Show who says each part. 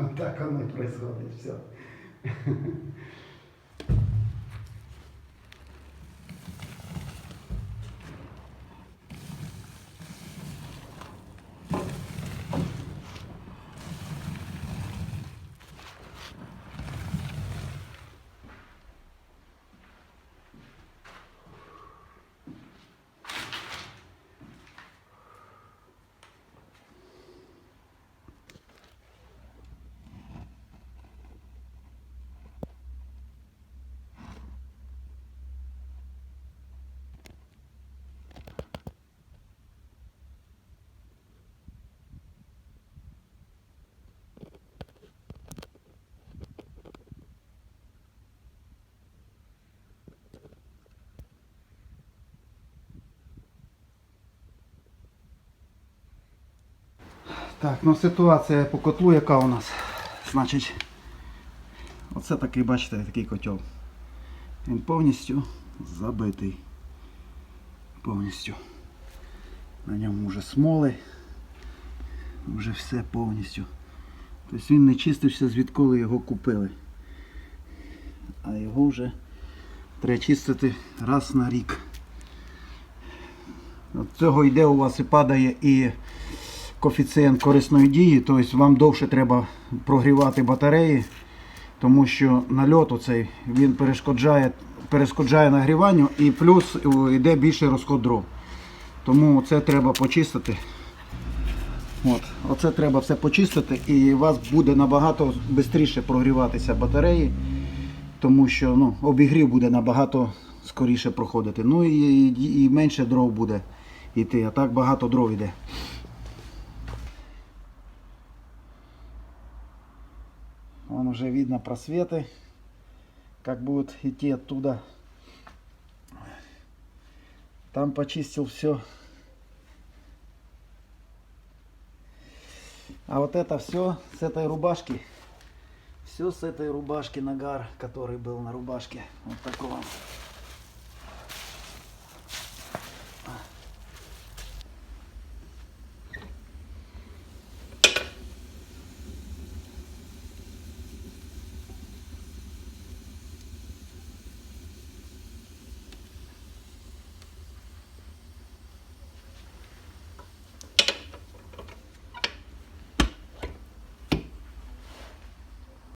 Speaker 1: Вот так оно и происходит, все. Так, ну ситуація по котлу яка у нас? Значить, оце такий, бачите, такий котел. Він повністю забитий. Повністю. На ньому вже смоли. Вже все повністю. Тобто він не чистився, звідколи його купили. А його вже треба чистити раз на рік. От цього йде у вас і падає і коефіцієнт корисної дії, тобто вам довше треба прогрівати батареї, тому що нальот оцей він перешкоджає, перешкоджає нагріванню і плюс йде більший розход дров. Тому це треба почистити. От, оце треба все почистити і у вас буде набагато швидше прогріватися батареї, тому що ну, обігрів буде набагато скоріше проходити. Ну і, і менше дров буде йти, а так багато дров йде. Уже видно просветы, как будут идти оттуда. Там почистил все. А вот это все с этой рубашки. Все с этой рубашки нагар, который был на рубашке. Вот такого.